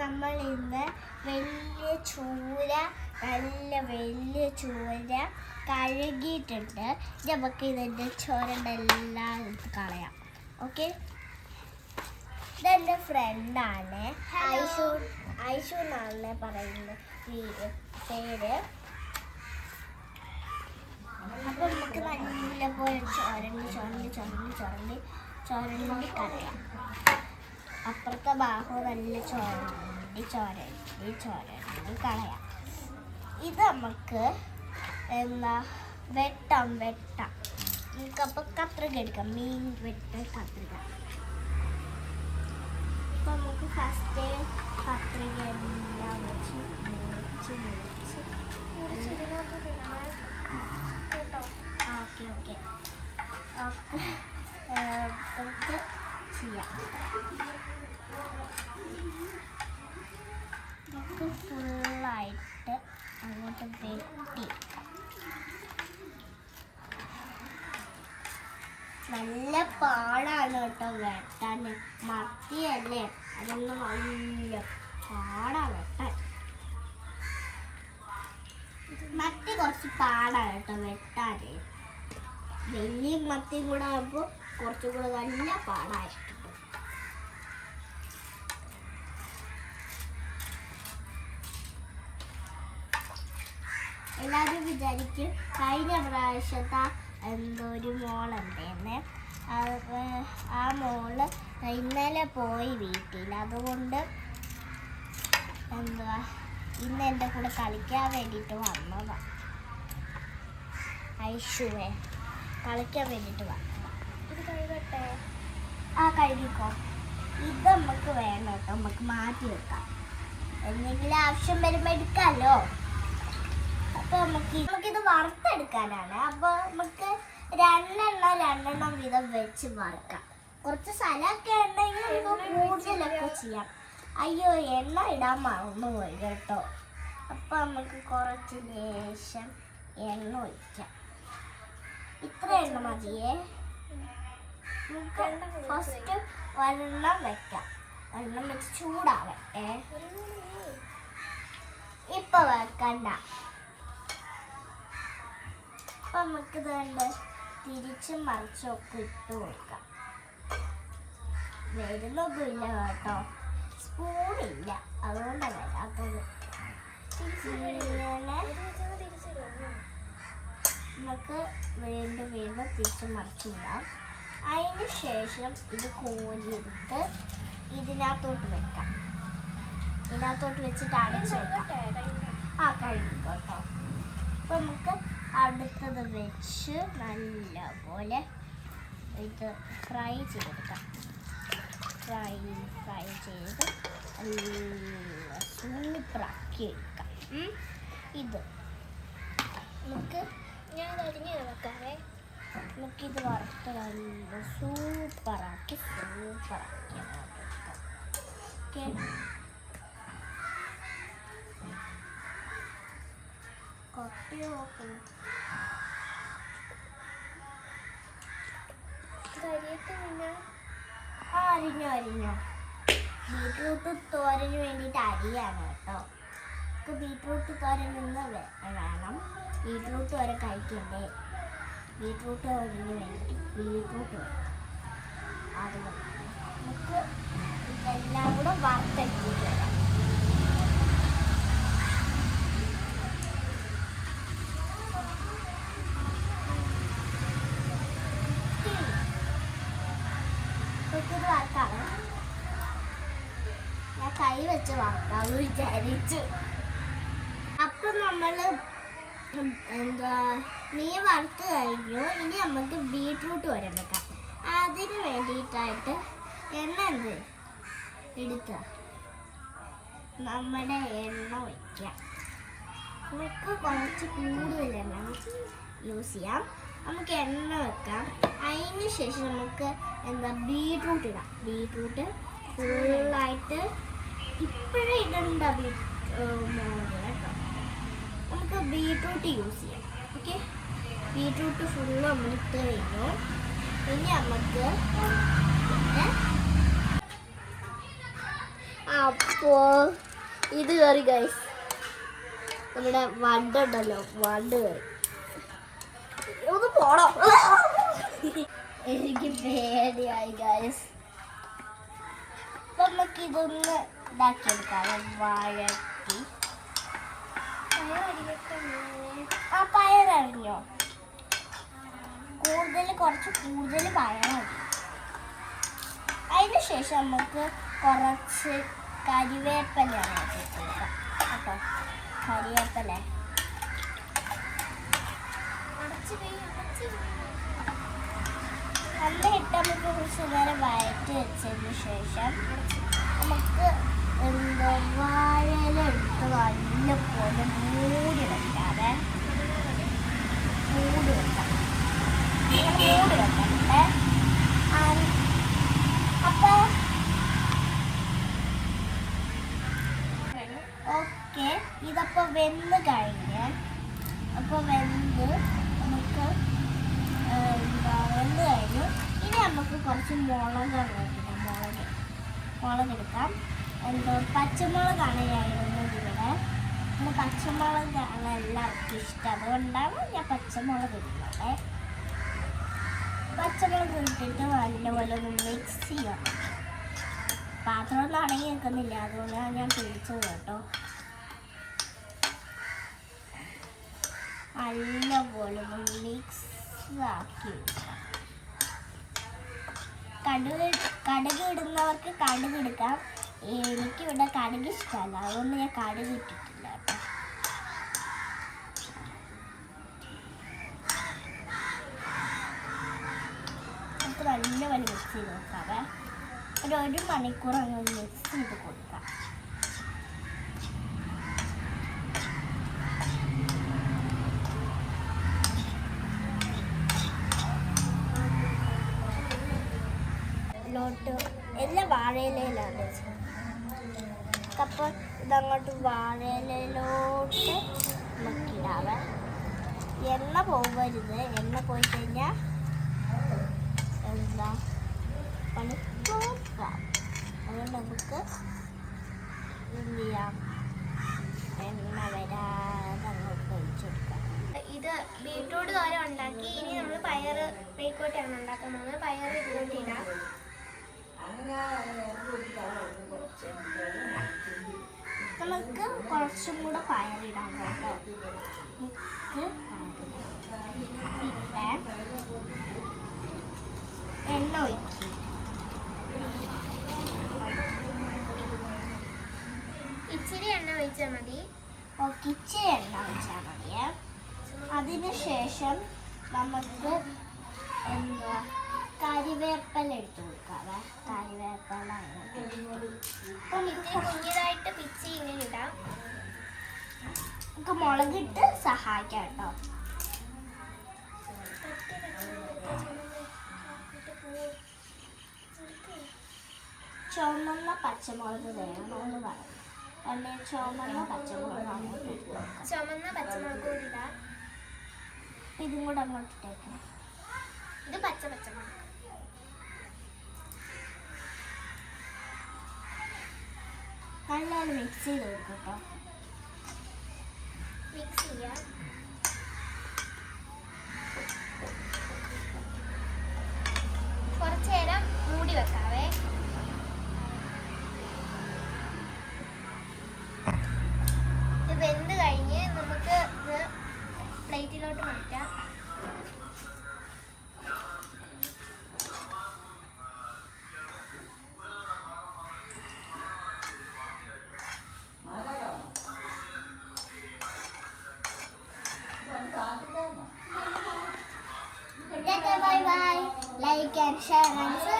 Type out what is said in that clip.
നമ്മൾ ഇന്ന് വലിയ ചൂര നല്ല വലിയ ചൂര കഴുകിയിട്ടുണ്ട്. നമുക്ക് ഇതിന്റെ ചോരണ്ടെല്ലാം എടുത്ത് കളയാം. ഓക്കെ ഇതെന്റെ ഫ്രണ്ടാണ് ഐഷു ഐഷു എന്നാണ് പറയുന്ന പേര്. പേര്. അപ്പം നമുക്ക് നല്ലപോലെ ചോരണ്ട് ചോരണ്ട് ചോരണ്ട് ചോരണ്ട് ചുരണ്ടി കളയാം. അപ്പുറത്തെ ബാഹു നല്ല ചോരണ്ടി ചോരണ്ടി ചോരണ്ടി കളയാം. ഇത് നമുക്ക് എന്താ വെട്ടാം വെട്ടാം. നമുക്കപ്പോൾ കത്രിക എടുക്കാം. മീൻ വെട്ട കത്രിക. അപ്പൊ നമുക്ക് ഫസ്റ്റ് കത്രിക എല്ലാം വെച്ച് മുറിച്ച് മുറിച്ച് ഓക്കെ ഓക്കെ. നമുക്ക് ഫുള്ളായിട്ട് അങ്ങോട്ട് നല്ല പാടാണ് കേട്ടോ വെട്ടാൻ മത്തിയല്ലേ? അതൊന്നും നല്ല പാടാണ് വെട്ടാൻ. മത്തി കുറച്ച് പാടാണ് കേട്ടോ വെട്ടാൻ വലിയ മത്തി കൂടെ ആകുമ്പോൾ കുറച്ചും കൂടെ നല്ല പാടായിരിക്കും. എല്ലാവരും വിചാരിക്കും കഴിഞ്ഞ പ്രാവശ്യത്തെ എന്തോ ഒരു മോളുണ്ടായിരുന്നേ ആ മോൾ ഇന്നലെ പോയി വീട്ടിൽ. അതുകൊണ്ട് എന്തുവാ ഇന്ന് എന്റെ കൂടെ കളിക്കാൻ വേണ്ടിയിട്ട് വന്നതാ. ഐഷുവേ കളിക്കാൻ വേണ്ടിയിട്ട് വന്നതാണ് ഇത് ആ കഴുകിക്കോ ഇത് നമുക്ക് വേണം കേട്ടോ. നമുക്ക് മാറ്റി വെക്കാം. എന്തെങ്കിലും ആവശ്യം വരുമ്പോൾ എടുക്കാമല്ലോ നമുക്ക് നമുക്കിത് വറുത്തെടുക്കാനാണ്. അപ്പൊ നമുക്ക് രണ്ടെണ്ണം രണ്ടെണ്ണം വീതം വെച്ച് വറുക്കാം. കുറച്ച് സ്ഥലമൊക്കെ ഉണ്ടെങ്കിൽ നമുക്ക് കൂടുതലൊക്കെ ചെയ്യാം. അയ്യോ എണ്ണ ഇടാൻ മറന്നു പോയി കേട്ടോ. അപ്പൊ നമുക്ക് കുറച്ച് ലേശം എണ്ണ ഒഴിക്കാം. ഇത്ര എണ്ണ മതിയേ? നമുക്ക് ഫസ്റ്റ് വെള്ളം വെക്കാം. വെള്ളം വെച്ച് ചൂടാവട്ടെ. ഇപ്പൊ വെക്കണ്ട. അപ്പൊ നമുക്ക് വേണ്ട തിരിച്ച് മറിച്ച് ഒക്കെ ഇട്ട് കൊടുക്കാം. വരുന്നൊന്നുമില്ല കേട്ടോ. സ്പൂണില്ല. അതുകൊണ്ടാണ് വരാത്തത് നമുക്ക് വീണ്ടും വീണ്ടും തിരിച്ച് മറിച്ചിടാം അതിന് ശേഷം ഇത് കോരിയെടുത്ത് ഇതിനകത്തോട്ട് വെക്കാം. ഇതിനകത്തോട്ട് വെച്ചിട്ട് അടച്ചു വെക്കാം. ആ കേട്ടോ. അപ്പൊ നമുക്ക് അടുത്തത് വെച്ച് നല്ലപോലെ ഇത് ഫ്രൈ ചെയ്തെടുക്കാം. ഫ്രൈ ഫ്രൈ ചെയ്ത് നല്ല സൂപ്പറാക്കി എടുക്കാം. ഇത് നമുക്ക് ഞാൻ അരിഞ്ഞ് വെക്കാവേ നമുക്കിത് വറുത്ത് നല്ല സൂപ്പറാക്കി സൂപ്പറാക്കി ഓക്കെ? കൊട്ടി നോക്കുന്നു കരിയൊക്കെ പിന്നെ അരിഞ്ഞോ അരിഞ്ഞോ. ബീട്രൂട്ട് തോരന് വേണ്ടിയിട്ട് അരിയാണ് കേട്ടോ. നമുക്ക് ബീട്രൂട്ട് തോരൻ നിന്ന് വേണം ബീട്രൂട്ട് വരെ കഴിക്കണ്ടേ ബീട്രൂട്ട് തോരന് വേണ്ടി ബീട്രൂട്ട് അത് നമുക്ക് ഇതെല്ലാം കൂടെ വറുത്തെടുത്തിട്ട് വരാം നമുക്കിത് വറുക്കാണ് ഞാൻ കൈ വെച്ച് വാർത്താവ് വിചാരിച്ചു. അപ്പൊ നമ്മൾ ഉം എന്താ നീ വറുത്ത് കഴിഞ്ഞു. ഇനി നമുക്ക് ബീട്രൂട്ട് വരെ വെക്കാം. അതിന് വേണ്ടിയിട്ടായിട്ട് എണ്ണ എന്ത് എടുക്ക. നമ്മുടെ എണ്ണ വയ്ക്കാം നമുക്ക് കുറച്ച് കൂടുതൽ എണ്ണ യൂസ് ചെയ്യാം. നമുക്ക് എണ്ണ വെക്കാം. അതിന് ശേഷം നമുക്ക് എന്താ ബീട്രൂട്ട് ഇടാം. ബീട്രൂട്ട് ഫുള്ളായിട്ട് കേട്ടോ. നമുക്ക് ബീട്രൂട്ട് യൂസ് ചെയ്യാം. ഓക്കെ? ബീട്രൂട്ട് ഫുള്ള് നമ്മൾ ഇട്ട് ഇനി നമുക്ക് അപ്പോ ഇത് കയറി ഗൈസ് നമ്മുടെ വണ്ട് ഉണ്ടല്ലോ വണ്ട് കയറി. ഒന്ന് പോണോ എനിക്ക് പേടിയായി ഗൈസ് നമുക്ക് ഇതൊന്ന് ഇതാക്കിയെടുക്കാം വഴറ്റി ആ പയറിഞ്ഞോ കൂടുതൽ കുറച്ച് കൂടുതൽ മതി അതിന് ശേഷം നമുക്ക് കുറച്ച് കരിവേപ്പിലയാണ് കൊടുക്കാം കേട്ടോ കരിവേപ്പില ഇട്ട് നമുക്ക് കുറച്ച് നേരം വഴറ്റി വെച്ചതിന് ശേഷം നമുക്ക് എന്താ വാഴയില എടുത്ത് നല്ലപോലെ മൂടി വെക്കാതെ. മൂടി വെക്കാം. മൂടി വെക്കണ്ടേ? അപ്പൊ? ഓക്കെ. ഇതപ്പോ വെന്ത് കഴിഞ്ഞ് അപ്പൊ വെന്ത് നമുക്ക് എന്താ വെന്ത് കഴിഞ്ഞു. ഇനി നമുക്ക് കുറച്ച് മുളക് മുളക് മുളക് എടുക്കാം. എന്തോ പച്ചമുളകാണ് ഞാൻ ഇടുന്നത് ഇവിടെ. പിന്നെ പച്ചമുളകാണ് എല്ലാവർക്കും ഇഷ്ടം. അതുകൊണ്ടാണ് ഞാൻ പച്ചമുളക് ഇടുന്നത്. പച്ചമുളക് ഇട്ടിട്ട് നല്ലപോലെ ഒന്ന് മിക്സ് ചെയ്യണം. പാത്രമൊന്നും അടങ്ങി നിൽക്കുന്നില്ല. അതുകൊണ്ടാണ് ഞാൻ പിടിച്ചത് കേട്ടോ. നല്ലപോലെ ഒന്ന് മിക്സ് ആക്കി. കടുക് കടുക് ഇടുന്നവർക്ക് കടുക് എടുക്കാം. എനിക്ക് ഇവിടെ കടുക് ഇഷ്ടമല്ല അതുകൊണ്ട് ഞാൻ കടുക് ഇട്ടിട്ടില്ല കേട്ടോ. നമുക്ക് നല്ലപോലെ മിക്സ് ചെയ്ത് നോക്കാവേ. ഒരു ഒരു മണിക്കൂർ മിക്സ് ചെയ്ത് കൊടുക്കാം. ലോട്ട് എല്ലാം വാഴയിലയിലാണ്. വെച്ചത് അപ്പോൾ ഇതങ്ങോട്ട് വാഴയിലോട്ട് നമുക്കിടാവേ എണ്ണ പോകരുത്. എണ്ണ പോയി കഴിഞ്ഞാൽ എന്താ? പണി ഫ്ലോപ്പാവും അതുകൊണ്ട് നമുക്ക് എന്ത് ചെയ്യാം? എണ്ണ വരാതെ അങ്ങോട്ട് ഒഴിച്ചു കൊടുക്കാം. ഇത് ബീട്രൂട്ട് തോരൻ ഉണ്ടാക്കി. ഇനി നമ്മൾ പയർ പേക്കോട്ടാണ് ഉണ്ടാക്കുന്നത് പയർ ഇതിലോട്ട് ഇടാം. കുറച്ചും കൂടെ പയറിടാം കേട്ടോ പിന്നെ എണ്ണ ഒഴിക്കും. ഇച്ചിരി എണ്ണ ഒഴിച്ചാൽ മതി. ഓക്കെ ഇച്ചിരി എണ്ണ ഒഴിച്ചാൽ മതിയേ അതിന് ശേഷം നമുക്ക് എന്താ കരിവേപ്പില എടുത്തു കൊടുക്കാവേ കരിവേപ്പില. അപ്പം ഇത് കുഞ്ഞിതായിട്ട് പിച്ചി ഇങ്ങനെ ഇടാം. നമുക്ക് മുളകിട്ട് സഹായിക്കാം കേട്ടോ. ചുമന്ന പച്ചമുളക് വേണമെന്ന് പറയും. അല്ലെ? ചുമന്ന പച്ചമുളക് അങ്ങോട്ട് ചുമന്ന പച്ചമുളക് ഇതും കൂടെ അങ്ങോട്ട് ഇട്ടേക്കണം. ഇത് പച്ച പച്ചമുളക്. നല്ലോണം മിക്സ് ചെയ്ത് കൊടുക്കും കേട്ടോ മിക്സ് ചെയ്യാം കുറച്ച് 谢谢。